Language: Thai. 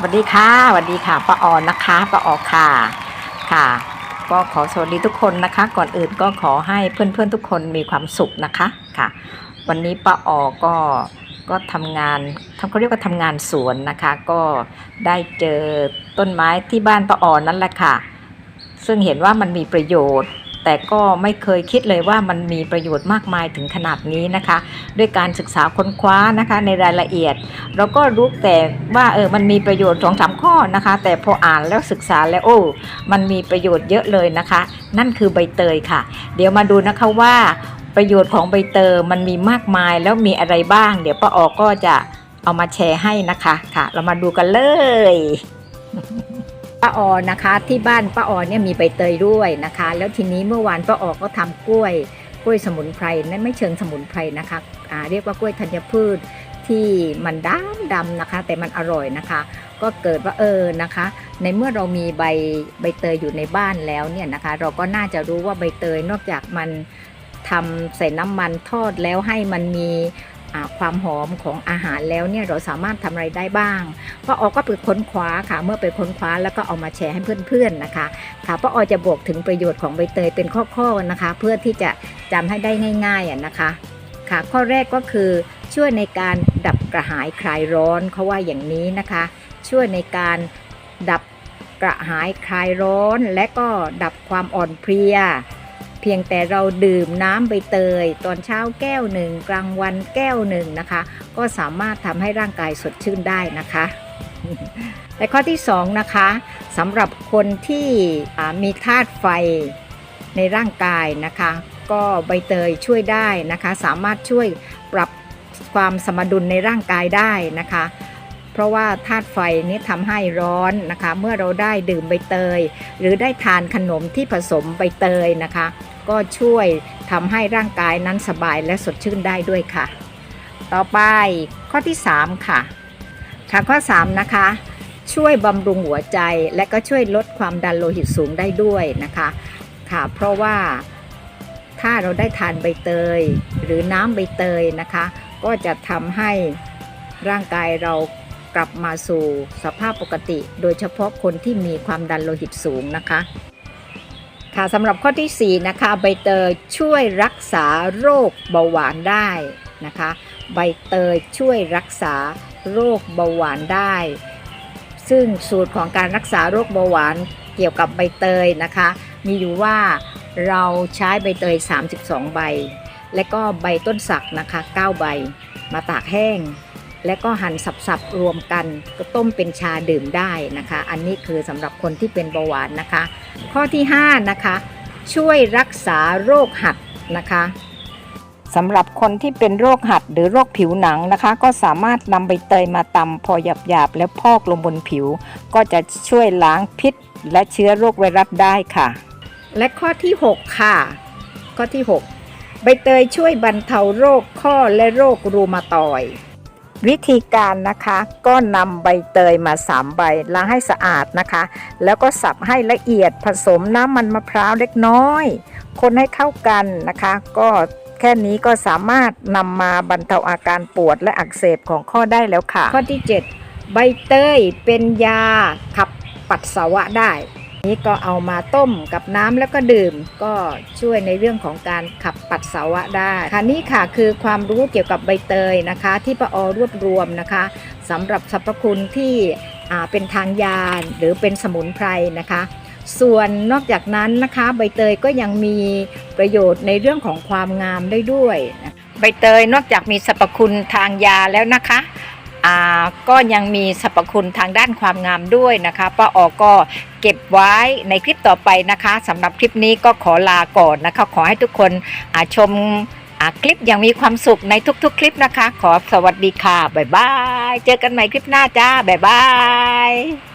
สวัสดีค่ะสวัสดีค่ะป้าออนนะคะป้าออค่ะค่ะ ก็ขอสวัสดีทุกคนนะคะ ก่อนอื่นก็ขอให้เพื่อนๆทุกคนมีความสุขนะคะค่ะ วันนี้ป้าออก็ก็ทำงานทำเขาเรียกว่าทำงานสวนนะคะ ก็ได้เจอต้นไม้ที่บ้านป้าออนนั่นแหละค่ะ ซึ่งเห็นว่ามันมีประโยชน์ แต่ก็ไม่เคยคิดเลยว่ามันมีประโยชน์มากมายถึงขนาดนี้นะคะ ด้วยการศึกษาค้นคว้านะคะในรายละเอียด เราก็รู้แต่ว่าเออมันมีประโยชน์สองสามข้อนะคะ แต่พออ่านแล้วศึกษาแล้วโอ้มันมีประโยชน์เยอะเลยนะคะ นั่นคือใบเตยค่ะ เดี๋ยวมาดูนะคะว่าประโยชน์ของใบเตยมันมีมากมายแล้วมีอะไรบ้าง เดี๋ยวป้าออก็จะเอามาแชร์ให้นะคะค่ะ เรามาดูกันเลย ป้าออนะคะที่บ้านป้าออเนี่ยมีใบเตยด้วยนะคะ แล้วทีนี้เมื่อวานป้าออก็ทำกล้วยกล้วยสมุนไพรนั่นไม่เชิงสมุนไพรนะคะอ่าเรียกว่ากล้วยธัญพืชที่มันดำดำนะคะ แต่มันอร่อยนะคะ ก็เกิดว่าเออนะคะ ในเมื่อเรามีใบใบเตยอยู่ในบ้านแล้วเนี่ยนะคะ เราก็น่าจะรู้ว่าใบเตยนอกจากมันทำใส่น้ำมันทอดแล้วให้มันมี ความหอมของอาหารแล้วเนี่ยเราสามารถทำอะไรได้บ้างป้าออก็ไปค้นคว้าค่ะ เมื่อไปค้นคว้าแล้วก็เอามาแชร์ให้เพื่อนๆนะคะ ค่ะป้าออจะบอกถึงประโยชน์ของใบเตยเป็นข้อๆนะคะ เพื่อที่จะจำให้ได้ง่ายๆอะนะคะ ค่ะ ข้อแรกก็คือช่วยในการดับกระหายคลายร้อนเขาว่าอย่างนี้นะคะ ช่วยในการดับกระหายคลายร้อน และก็ดับความอ่อนเพลีย พียงแต่เราดื่มน้ำใบเตย ตอนเช้าแก้วหนึ่งกลางวันแก้วหนึ่งนะคะ ก็สามารถทำให้ร่างกายสดชื่นได้นะคะและข้อที่สองนะคะสำหรับคนที่มีธาตุไฟในร่างกายนะคะ ก็ใบเตยช่วยได้นะคะ สามารถช่วยปรับความสมดุลในร่างกายได้นะคะ เพราะว่าธาตุไฟนี้ทำให้ร้อนนะคะ เมื่อเราได้ดื่มใบเตย หรือได้ทานขนมที่ผสมใบเตยนะคะ ก็ช่วยทำให้ร่างกายนั้นสบายและสดชื่นได้ด้วยค่ะ ต่อไปข้อที่ 3 ค่ะ ค่ะข้อ 3 นะคะ ช่วยบำรุงหัวใจและก็ช่วยลดความดันโลหิตสูงได้ด้วยนะคะค่ะ เพราะว่าถ้าเราได้ทานใบเตย หรือน้ำใบเตยนะคะ ก็จะทำให้ร่างกายเรากลับมาสู่สภาพปกติ โดยเฉพาะคนที่มีความดันโลหิตสูงนะคะ ค่ะสำหรับข้อทีสี่ 4 นะคะ ใบเตยช่วยรักษาโรคเบาหวานได้นะคะ ใบเตยช่วยรักษาโรคเบาหวานได้ ซึ่งสูตรของการรักษาโรคเบาหวานเกี่ยวกับใบเตยนะคะ มีอยู่ว่าเราใช้ใบเตย 32 ใบ และก็ใบต้นสักนะคะ 9 ใบมาตากแห้ง และก็หั่นสับๆรวมกันก็ต้มเป็นชาดื่มได้นะคะ อันนี้คือสำหรับคนที่เป็นเบาหวานนะคะ ข้อที่5นะคะช่วยรักษาโรคหัดนะคะสำหรับคนที่เป็นโรคหัดหรือโรคผิวหนังนะคะ ก็สามารถนำใบเตยมาตำพอหยาบๆแล้วพอกลงบนผิว ก็จะช่วยล้างพิษ และเชื้อโรคไวรัสได้ค่ะ และข้อที่ 6 ค่ะ ข้อที่ 6 ใบเตยช่วยบรรเทาโรคข้อและโรครูมาตอย วิธีการนะคะก็นำใบเตยมา3ใบล้างให้สะอาดนะคะ แล้วก็สับให้ละเอียดผสมน้ำมันมะพร้าวเล็กน้อย คนให้เข้ากันนะคะ ก็แค่นี้ก็สามารถนำมาบรรเทาอาการปวดและอักเสบของข้อได้แล้วค่ะ ข้อที่ 7 ใบเตยเป็นยาขับปัสสาวะได้ นี้ก็เอามาต้มกับน้ำแล้วก็ดื่ม ก็ช่วยในเรื่องของการขับปัสสาวะได้ค่ะนี่ค่ะคือความรู้เกี่ยวกับใบเตยนะคะ ที่ป้าออรวบรวมนะคะสำหรับสรรพคุณที่เป็นทางยาหรือเป็นสมุนไพรนะคะ ส่วนนอกจากนั้นนะคะ ใบเตยก็ยังมีประโยชน์ในเรื่องของความงามได้ด้วย ใบเตยนอกจากมีสรรพคุณทางยาแล้วนะคะ ก็ยังมีสรรพคุณทางด้านความงามด้วยนะคะป้าออก็เก็บไว้ในคลิปต่อไปนะคะสำหรับคลิปนี้ก็ขอลาก่อนนะคะ ขอให้ทุกคนชมคลิปอย่างมีความสุขในทุกๆ คลิปนะคะ ขอสวัสดีค่ะ บ๊ายบาย เจอกันใหม่คลิปหน้าจ้า บ๊ายบาย